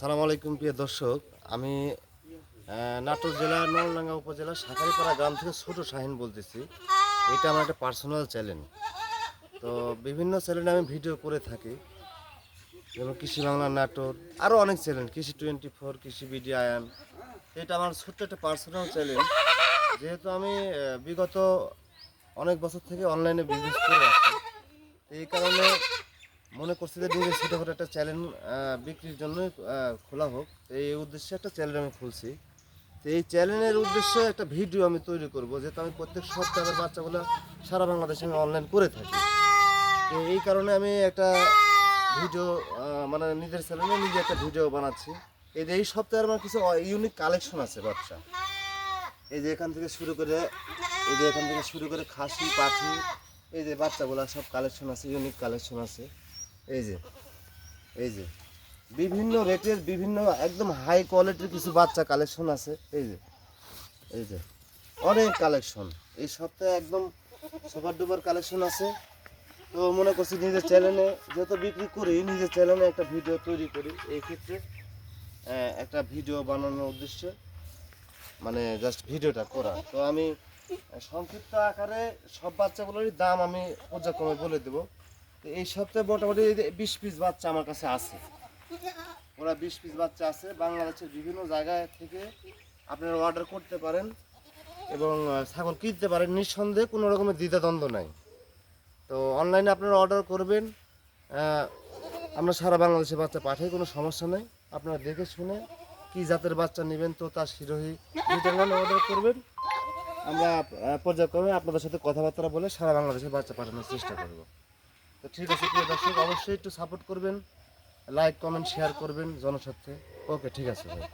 সালাম আলাইকুম প্রিয় দর্শক। আমি নাটোর জেলার নলডাঙ্গা উপজেলার সাকারিপাড়া গ্রাম থেকে ছোট শাহিন বলতেছি। এটা আমার একটা পার্সোনাল চ্যানেল তো বিভিন্ন চ্যানেলে আমি ভিডিও করে থাকি। যেমন কৃষি বাংলা নাটোর আরও অনেক channel Krishi twenty four Krishi BD Ayan. এটা আমার ছোট্ট একটা পার্সোনাল চ্যানেল যেহেতু আমি বিগত অনেক বছর থেকে অনলাইনে বিজনেস করে আসছি। এই কারণে মনে করছি যে নিজের ছোটোখাটো একটা চ্যানেল বিক্রির জন্য খোলা হোক। তো এই উদ্দেশ্যে একটা চ্যানেল আমি খুলছি। তো এই চ্যানেলের উদ্দেশ্যে একটা ভিডিও আমি তৈরি করব, যেহেতু আমি প্রত্যেক সপ্তাহের বাচ্চাগুলো সারা বাংলাদেশে আমি অনলাইন করে থাকি। তো এই কারণে আমি একটা ভিডিও মানে নিজের চ্যানেলে নিজে একটা ভিডিও বানাচ্ছি। এই যে এই সপ্তাহে আমার কিছু ইউনিক কালেকশন আছে বাচ্চা। এই যে এখান থেকে শুরু করে, এই যে এখান থেকে শুরু করে খাসি পাখি এই যে বাচ্চাগুলো সব কালেকশন আছে ইউনিক কালেকশন আছে। এই যে এই যে। বিভিন্ন রেটের বিভিন্ন একদম হাই কোয়ালিটির কিছু বাচ্চা কালেকশন আছে। এই যে এই যে, অনেক কালেকশন এই সপ্তাহে একদম সুপার ডুপার কালেকশন আছে। তো মনে করছি নিজের চ্যানেলে যত বিক্রি করি, নিজের চ্যানেলে একটা ভিডিও তৈরি করি। এই ক্ষেত্রে একটা ভিডিও বানানোর উদ্দেশ্যে মানে জাস্ট ভিডিওটা করা। তো আমি সংক্ষিপ্ত আকারে সব বাচ্চাগুলোরই দাম আমি পর্যায়ক্রমে বলে দেবো। এই সপ্তাহে মোটামুটি বিশ পিস বাচ্চা আমার কাছে আছে। ওরা বিশ পিস বাচ্চা আছে। বাংলাদেশের বিভিন্ন জায়গায় থেকে আপনারা অর্ডার করতে পারেন এবং ছাগল কিনতে পারেন। নিঃসন্দেহে কোনো রকমের দ্বিধাদ্বন্দ্ব নাই। তো অনলাইনে আপনারা অর্ডার করবেন। আমরা সারা বাংলাদেশে বাচ্চা পাঠাই, কোনো সমস্যা নেই। আপনারা দেখে শুনে কি জাতের বাচ্চা নেবেন, তো তার শিরোহী অর্ডার করবেন। আমরা পর্যায়ক্রমে আপনাদের সাথে কথাবার্তা বলে সারা বাংলাদেশে বাচ্চা পাঠানোর চেষ্টা করব। তো ঠিক আছে, প্রিয় দর্শক, অবশ্যই একটু সাপোর্ট করবেন লাইক কমেন্ট শেয়ার করবেন জনস্বার্থে। ওকে ঠিক আছে